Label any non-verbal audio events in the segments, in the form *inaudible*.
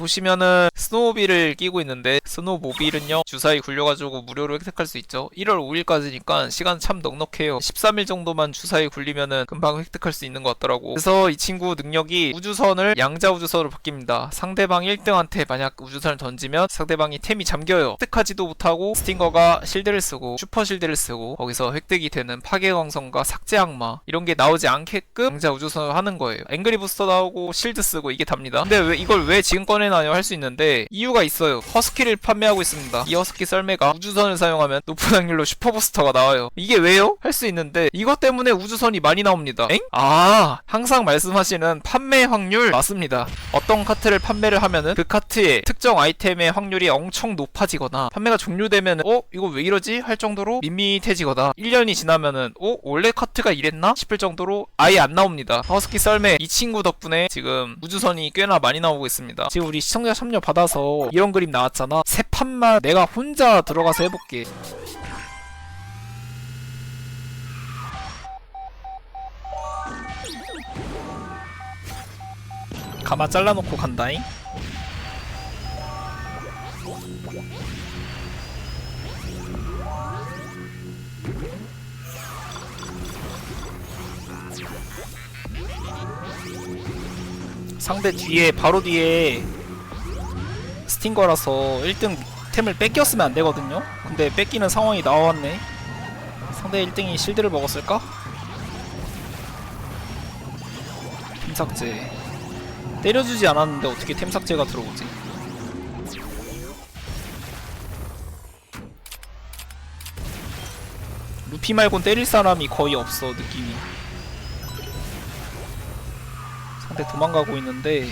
보시면은 스노우모빌을 끼고 있는데 스노우모빌은요 주사위 굴려가지고 무료로 획득할 수 있죠. 1월 5일까지니까 시간 참 넉넉해요. 13일 정도만 주사위 굴리면은 금방 획득할 수 있는 것 같더라고. 그래서 이 친구 능력이 우주선을 양자 우주선으로 바뀝니다. 상대방 1등한테 만약 우주선을 던지면 상대방이 템이 잠겨요. 획득하지도 못하고 스팅거가 실드를 쓰고 슈퍼 실드를 쓰고 거기서 획득이 되는 파괴광선과 삭제 악마 이런 게 나오지 않게끔 양자 우주선을 하는 거예요. 앵그리 부스터 나오고 실드 쓰고 이게 답니다. 근데 왜 이걸 왜 지금 꺼내 나요 할수 있는데 이유가 있어요 허스키를 판매하고 있습니다 이 허스키 썰매가 우주선을 사용하면 높은 확률로 슈퍼 부스터가 나와요 이게 왜요? 할 수 있는데 이것 때문에 우주선이 많이 나옵니다 엥? 아 항상 말씀하시는 판매 확률 맞습니다 어떤 카트를 판매를 하면은 그 카트의 특정 아이템의 확률이 엄청 높아지거나 판매가 종료되면 어? 이거 왜 이러지? 할 정도로 밋밋해지거나 1년이 지나면은 어? 원래 카트가 이랬나? 싶을 정도로 아예 안 나옵니다 허스키 썰매 이 친구 덕분에 지금 우주선이 꽤나 많이 나오고 있습니다 지금 우리 시청자 참여 받아서 이런 그림 나왔잖아. 세 판만 내가 혼자 들어가서 해볼게. 가마 잘라놓고 간다잉. 상대 뒤에 바로 뒤에 스팅거라서 1등 템을 뺏겼으면 안 되거든요. 근데 뺏기는 상황이 나왔네. 상대 1등이 실드를 먹었을까? 템 삭제. 때려주지 않았는데 어떻게 템 삭제가 들어오지? 루피 말곤 때릴 사람이 거의 없어 느낌이. 상대 도망가고 있는데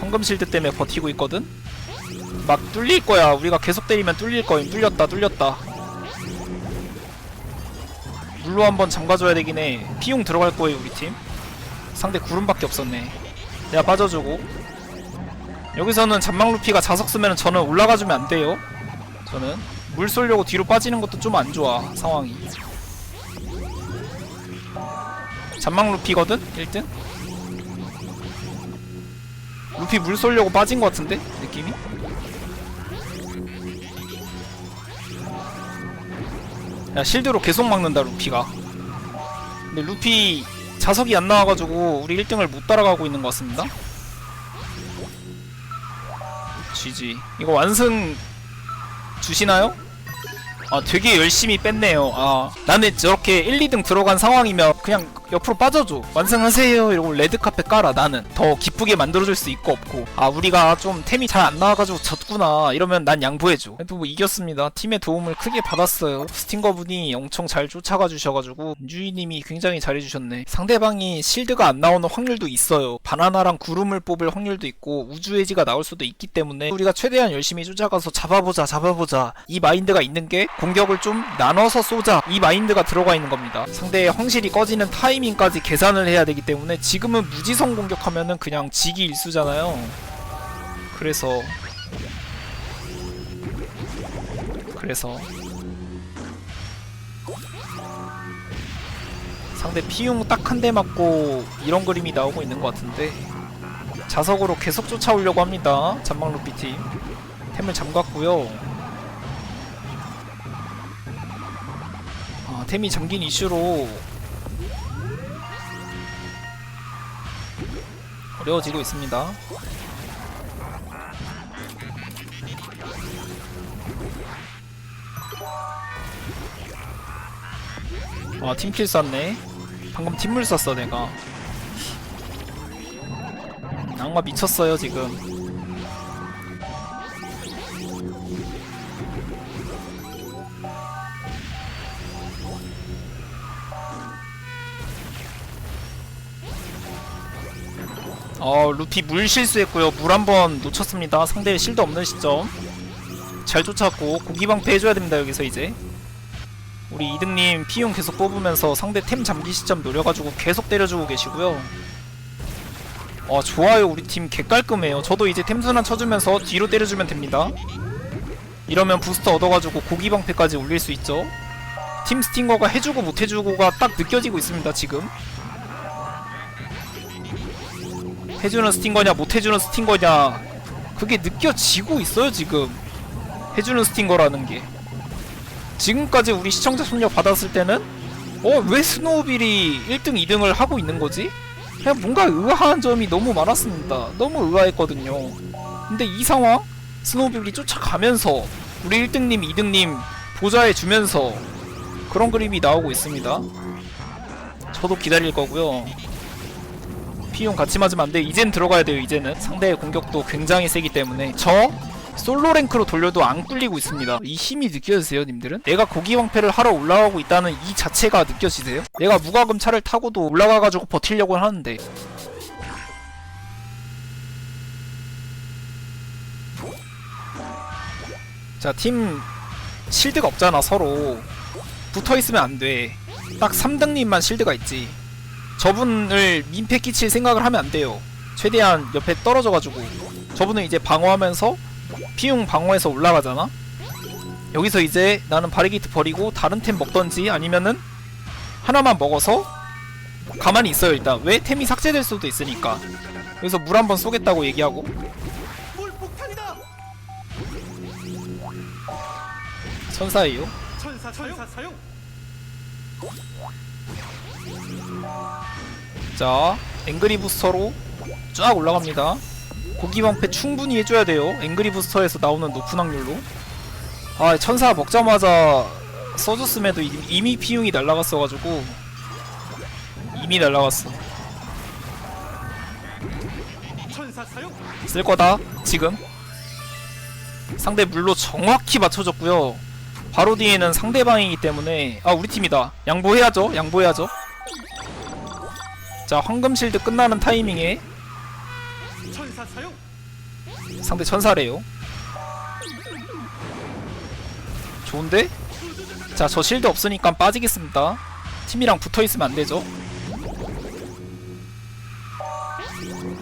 황금 실드 때문에 버티고 있거든? 막 뚫릴 거야. 우리가 계속 때리면 뚫릴 거임. 뚫렸다, 뚫렸다. 물로 한번 잠가줘야 되긴 해. 피용 들어갈 거예요, 우리 팀. 상대 구름밖에 없었네. 내가 빠져주고. 여기서는 잔망 루피가 자석 쓰면 저는 올라가주면 안 돼요. 저는 물 쏠려고 뒤로 빠지는 것도 좀 안 좋아 상황이. 잔망 루피거든? 1등? 루피 물 쏠려고 빠진 것 같은데? 느낌이? 야 실드로 계속 막는다 루피가 근데 루피 자석이 안 나와가지고 우리 1등을 못 따라가고 있는 것 같습니다 GG 이거 완승 주시나요? 아 되게 열심히 뺐네요 아 나는 저렇게 1, 2등 들어간 상황이면 그냥 옆으로 빠져줘. 완성하세요. 이러고 레드카펫 깔아 나는. 더 기쁘게 만들어줄 수 있고 없고. 아 우리가 좀 템이 잘 안 나와가지고 졌구나. 이러면 난 양보해줘. 그래도 뭐 이겼습니다. 팀의 도움을 크게 받았어요. 스팅거 분이 엄청 잘 쫓아가 주셔가지고 유이님이 굉장히 잘해주셨네. 상대방이 실드가 안 나오는 확률도 있어요. 바나나랑 구름을 뽑을 확률도 있고 우주에지가 나올 수도 있기 때문에 우리가 최대한 열심히 쫓아가서 잡아보자 잡아보자. 이 마인드가 있는 게 공격을 좀 나눠서 쏘자. 이 마인드가 들어가 있는 겁니다. 상대의 황실이 꺼지는 타 이밍까지 계산을 해야 되기 때문에 지금은 무지성 공격하면은 그냥 지기 일수잖아요. 그래서 그래서 상대 피용 딱 한 대 맞고 이런 그림이 나오고 있는 것 같은데 자석으로 계속 쫓아오려고 합니다. 잔망 루피팀. 템을 잠갔고요. 아, 템이 잠긴 이슈로 어려워지고 있습니다. 아 팀킬 쐈네. 방금 팀물 쐈어 내가. 악마 미쳤어요 지금 어 루피 물 실수했고요. 물 한 번 놓쳤습니다. 상대 실드 없는 시점. 잘 쫓았고 고기방패 해줘야 됩니다 여기서 이제. 우리 이등님 피용 계속 뽑으면서 상대 템 잠기 시점 노려가지고 계속 때려주고 계시고요. 어 좋아요. 우리 팀 개깔끔해요. 저도 이제 템순환 쳐주면서 뒤로 때려주면 됩니다. 이러면 부스터 얻어가지고 고기방패까지 올릴 수 있죠. 팀 스팅거가 해주고 못해주고가 딱 느껴지고 있습니다 지금 해주는 스팅거냐 못 해주는 스팅거냐. 그게 느껴지고 있어요 지금. 해주는 스팅거라는 게. 지금까지 우리 시청자 협력 받았을 때는 어 왜 스노우빌이 1등 2등을 하고 있는 거지? 그냥 뭔가 의아한 점이 너무 많았습니다. 너무 의아했거든요. 근데 이 상황 스노우빌이 쫓아가면서 우리 1등님 2등님 보좌해 주면서 그런 그림이 나오고 있습니다. 저도 기다릴 거고요 피용 같이 맞으면 안 돼. 이젠 들어가야 돼요. 이제는 상대의 공격도 굉장히 세기 때문에 저 솔로 랭크로 돌려도 안 꿀리고 있습니다. 이 힘이 느껴지세요, 님들은? 내가 고기 방패를 하러 올라가고 있다는 이 자체가 느껴지세요? 내가 무과금 차를 타고도 올라가가지고 버틸려고 하는데 자, 팀 실드가 없잖아, 서로. 붙어 있으면 안 돼. 딱 3등님만 실드가 있지. 저분을 민폐 끼칠 생각을 하면 안 돼요. 최대한 옆에 떨어져가지고 저분은 이제 방어하면서 피용 방어해서 올라가잖아. 여기서 이제 나는 바리게이트 버리고 다른 템 먹던지 아니면은 하나만 먹어서 가만히 있어요 일단 왜 템이 삭제될 수도 있으니까 여기서 물 한번 쏘겠다고 얘기하고 물폭탄이다. 천사예요 천사 천사 사용. 자 앵그리 부스터로 쫙 올라갑니다. 고기 방패 충분히 해줘야 돼요. 앵그리 부스터에서 나오는 높은 확률로. 아 천사 먹자마자 써줬음에도 이- 이미 피용이 날라갔어가지고 이미 날라갔어. 천사 사용. 쓸 거다 지금. 상대 물로 정확히 맞춰줬고요. 바로 뒤에는 상대방이기 때문에 아 우리 팀이다. 양보해야죠 양보해야죠 자 황금 실드 끝나는 타이밍에. 상대 천사래요. 좋은데? 자, 저 실드 없으니까 빠지겠습니다. 팀이랑 붙어 있으면 안 되죠.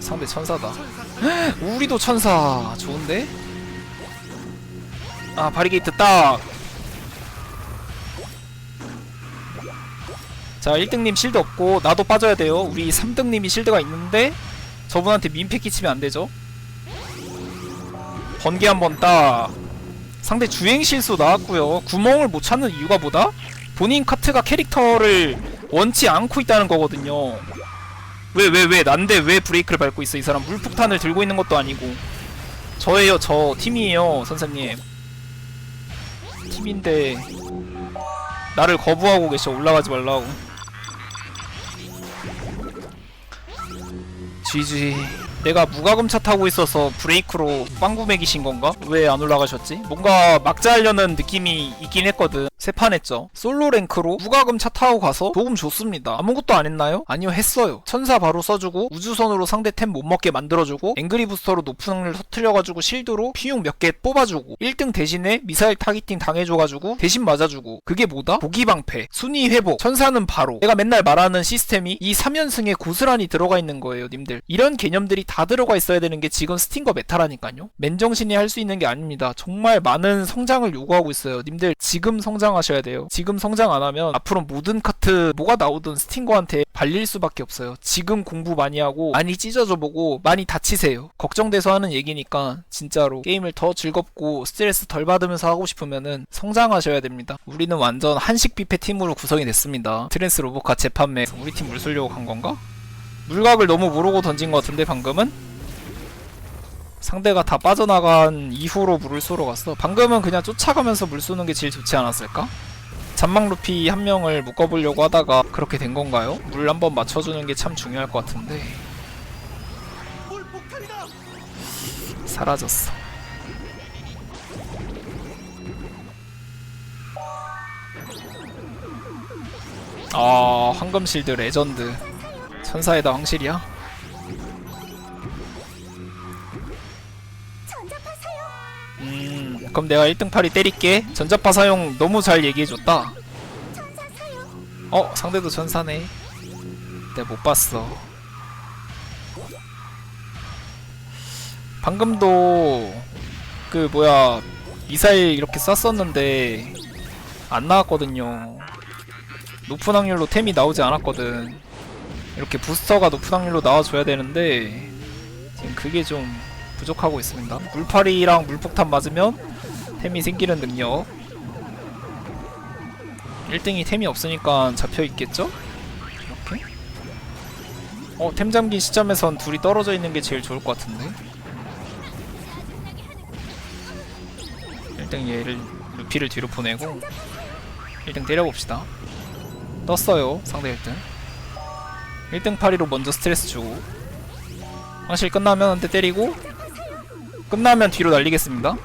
상대 천사다. *gasps* 우리도 천사. 좋은데? 아, 바리게이트 딱. 자, 1등님 실드 없고 나도 빠져야 돼요. 우리 3등님이 실드가 있는데 저분한테 민폐 끼치면 안 되죠. 번개 한번 딱 상대 주행 실수 나왔고요. 구멍을 못 찾는 이유가 뭐다? 본인 카트가 캐릭터를 원치 않고 있다는 거거든요. 왜 왜 왜? 난데 왜 브레이크를 밟고 있어? 이 사람 물폭탄을 들고 있는 것도 아니고. 저예요 저 팀이에요 선생님. 팀인데 나를 거부하고 계셔. 올라가지 말라고 GG 내가 무과금차 타고 있어서 브레이크로 빵구 매기신 건가? 왜 안 올라가셨지? 뭔가 막자 하려는 느낌이 있긴 했거든 세판 했죠 솔로 랭크로 무과금 차 타고 가서 도움 줬습니다 아무것도 안 했나요? 아니요 했어요 천사 바로 써주고 우주선으로 상대 템 못 먹게 만들어주고 앵그리 부스터로 높은 확률 터트려가지고 실드로 피용 몇 개 뽑아주고 1등 대신에 미사일 타깃팅 당해줘가지고 대신 맞아주고 그게 뭐다? 고기방패 순위 회복 천사는 바로 내가 맨날 말하는 시스템이 이 3연승에 고스란히 들어가 있는 거예요 님들 이런 개념들이 다 들어가 있어야 되는 게 지금 스팅거 메타라니까요. 맨정신이 할 수 있는 게 아닙니다. 정말 많은 성장을 요구하고 있어요. 님들 지금 성장하셔야 돼요. 지금 성장 안 하면 앞으로 모든 카트 뭐가 나오든 스팅거한테 발릴 수밖에 없어요. 지금 공부 많이 하고 많이 찢어져 보고 많이 다치세요. 걱정돼서 하는 얘기니까 진짜로 게임을 더 즐겁고 스트레스 덜 받으면서 하고 싶으면은 성장하셔야 됩니다. 우리는 완전 한식 뷔페 팀으로 구성이 됐습니다. 트랜스 로보카 재판매. 우리 팀 물 쏠려고 간 건가? 물각을 너무 모르고 던진 것 같은데 방금은? 상대가 다 빠져나간 이후로 물을 쏘러 갔어 방금은 그냥 쫓아가면서 물 쏘는 게 제일 좋지 않았을까? 잔망 루피 한 명을 묶어보려고 하다가 그렇게 된 건가요? 물 한 번 맞춰주는 게 참 중요할 것 같은데. 사라졌어 아 황금실드 레전드 천사에다 황실이야? 음 그럼 내가 1등 팔이 때릴게. 전자파 사용 너무 잘 얘기해줬다. 어 상대도 전사네. 내가 못 봤어. 방금도 그 뭐야 미사일 이렇게 쐈었는데 안 나왔거든요. 높은 확률로 템이 나오지 않았거든 이렇게 부스터가 높은 확률로 나와줘야 되는데 지금 그게 좀 부족하고 있습니다. 물파리랑 물폭탄 맞으면 템이 생기는 능력. 1등이 템이 없으니까 잡혀있겠죠? 이렇게? 어, 템 잠긴 시점에선 둘이 떨어져 있는 게 제일 좋을 것 같은데? 1등 얘를 루피를 뒤로 보내고 1등 때려봅시다. 떴어요 상대 1등 1등 파리로 먼저 스트레스 주고 황실 끝나면 한대 때리고 끝나면 뒤로 날리겠습니다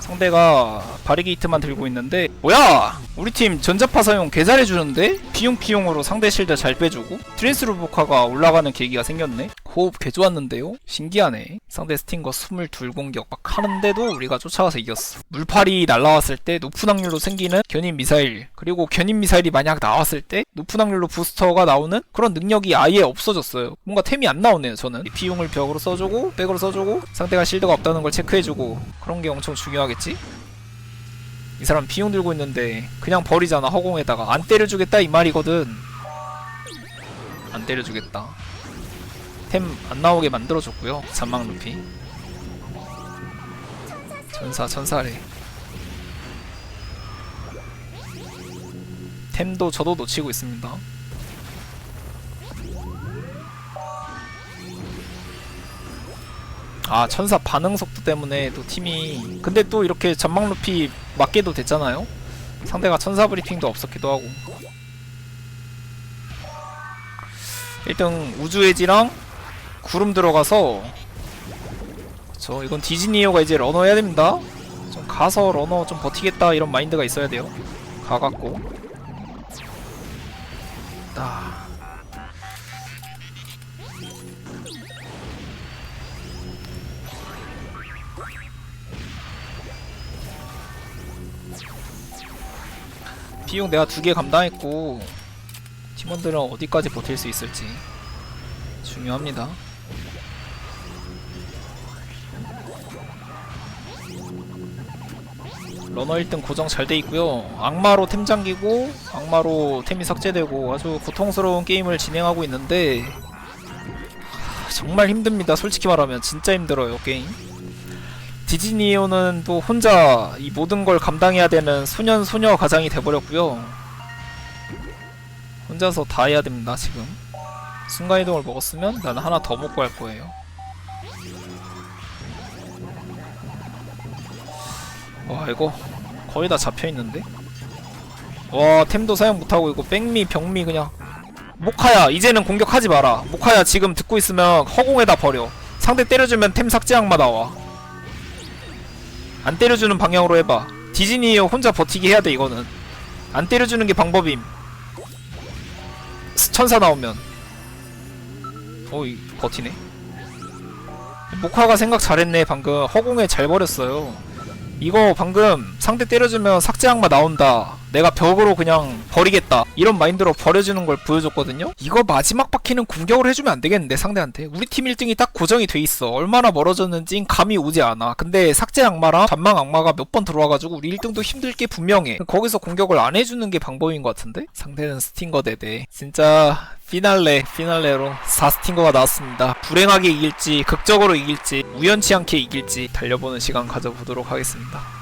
상대가 바리게이트만 들고 있는데 뭐야! 우리 팀 전자파 사용 개 잘해주는데? 피용피용으로 상대 실드 잘 빼주고 트랜스루보카가 올라가는 계기가 생겼네? 호흡 개 좋았는데요? 신기하네. 상대 스팅거 22공격 막 하는데도 우리가 쫓아가서 이겼어. 물팔이 날라왔을 때 높은 확률로 생기는 견인 미사일 그리고 견인 미사일이 만약 나왔을 때 높은 확률로 부스터가 나오는 그런 능력이 아예 없어졌어요. 뭔가 템이 안 나오네요 저는. 피용을 벽으로 써주고 백으로 써주고 상대가 실드가 없다는 걸 체크해주고 그런 게 엄청 중요하겠지? 이 사람 비용 들고 있는데 그냥 버리잖아 허공에다가. 안 때려주겠다 이 말이거든. 안 때려주겠다 템 안 나오게 만들어줬고요. 잔망 루피. 전사 전사래. 템도 저도 놓치고 있습니다. 아 천사 반응 속도 때문에 또 팀이 근데 또 이렇게 전망 루피 맞게도 됐잖아요? 상대가 천사 브리핑도 없었기도 하고. 1등 우주에지랑 구름 들어가서 저 이건 디즈니어가 이제 러너 해야 됩니다. 좀 가서 러너 좀 버티겠다 이런 마인드가 있어야 돼요. 가갖고. 아. 비용 내가 두 개 감당했고 팀원들은 어디까지 버틸 수 있을지 중요합니다. 러너 1등 고정 잘 돼 있고요. 악마로 템 잠기고 악마로 템이 삭제되고 아주 고통스러운 게임을 진행하고 있는데 하, 정말 힘듭니다. 솔직히 말하면 진짜 힘들어요 게임. 디즈니오는 또 혼자 이 모든 걸 감당해야 되는 소년 소녀 가장이 돼버렸고요. 혼자서 다 해야 됩니다 지금. 순간이동을 먹었으면 나는 하나 더 먹고 할 거예요. 와 이거 거의 다 잡혀 있는데. 와 템도 사용 못하고 이거 백미 병미 그냥 모카야 이제는 공격하지 마라. 모카야 지금 듣고 있으면 허공에다 버려. 상대 때려주면 템 삭제 악마 나와. 안 때려주는 방향으로 해봐. 디즈니 혼자 버티게 해야 돼 이거는. 안 때려주는 게 방법임. 스- 천사 나오면. 어이 버티네. 모카가 생각 잘했네 방금 허공에 잘 버렸어요. 이거 방금 상대 때려주면 삭제 악마 나온다. 내가 벽으로 그냥 버리겠다. 이런 마인드로 버려주는 걸 보여줬거든요. 이거 마지막 바퀴는 공격을 해주면 안 되겠는데 상대한테. 우리 팀 1등이 딱 고정이 돼 있어. 얼마나 멀어졌는지 감이 오지 않아. 근데 삭제 악마랑 잔망 악마가 몇 번 들어와가지고 우리 1등도 힘들 게 분명해. 거기서 공격을 안 해주는 게 방법인 것 같은데? 상대는 스팅거 대대. 진짜 피날레, 피날레로 4스팅거가 나왔습니다. 불행하게 이길지, 극적으로 이길지, 우연치 않게 이길지 달려보는 시간 가져보도록 하겠습니다.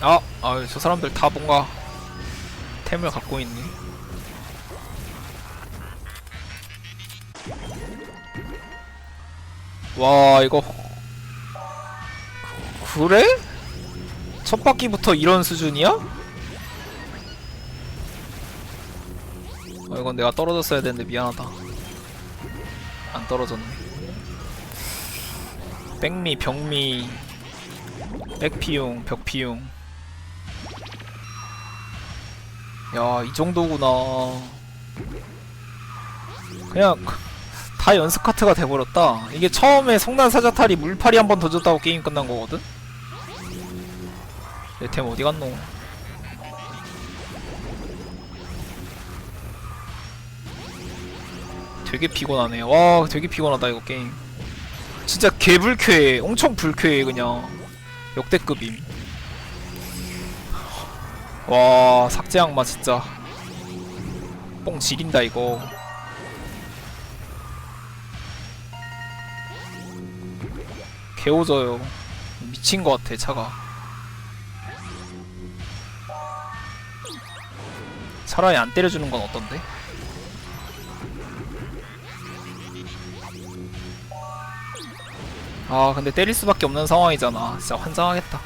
아, 아, 저 사람들 다 뭔가 템을 갖고 있네. 와, 이거 그- 그래? 첫 바퀴부터 이런 수준이야? 이건 내가 떨어졌어야 되는데 미안하다. 안 떨어졌네. 백미, 병미, 백피용, 벽피용. 야, 이 정도구나. 그냥 다 연습 카트가 돼버렸다. 이게 처음에 성난 사자탈이 물파리 한 번 더 줬다고 게임 끝난 거거든? 내 템 어디 갔노? 되게 피곤하네. 와, 되게 피곤하다 이거 게임. 진짜 개불쾌해. 엄청 불쾌해 그냥. 역대급임. 와, 삭제 악마 진짜. 뽕 지린다 이거. 개오져요. 미친 것 같아 차가. 차라리 안 때려주는 건 어떤데? 아 근데 때릴 수밖에 없는 상황이잖아. 진짜 환장하겠다.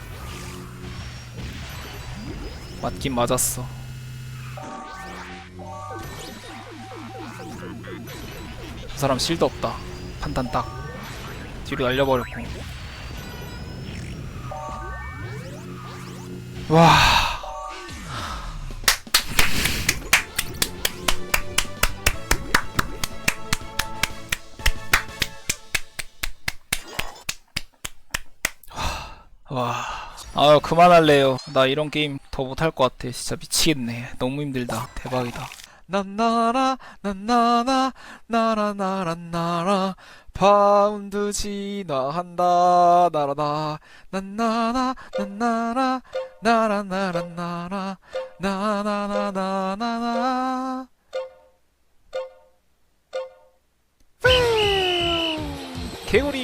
맞긴 맞았어. 저 사람 실드 없다. 판단 딱. 뒤로 날려버렸고. 와 아유, 그만할래요. 나 이런 게임 더 못할 것 같아. 진짜 미치겠네. 너무 힘들다. 대박이다. 난나라, 난나나, 나라, 나라, 나라. 파운드 진화한다. 나라다. 난나나, 난나라, 나라, 나라, 나라. 나나나나나나. 개구리 이보.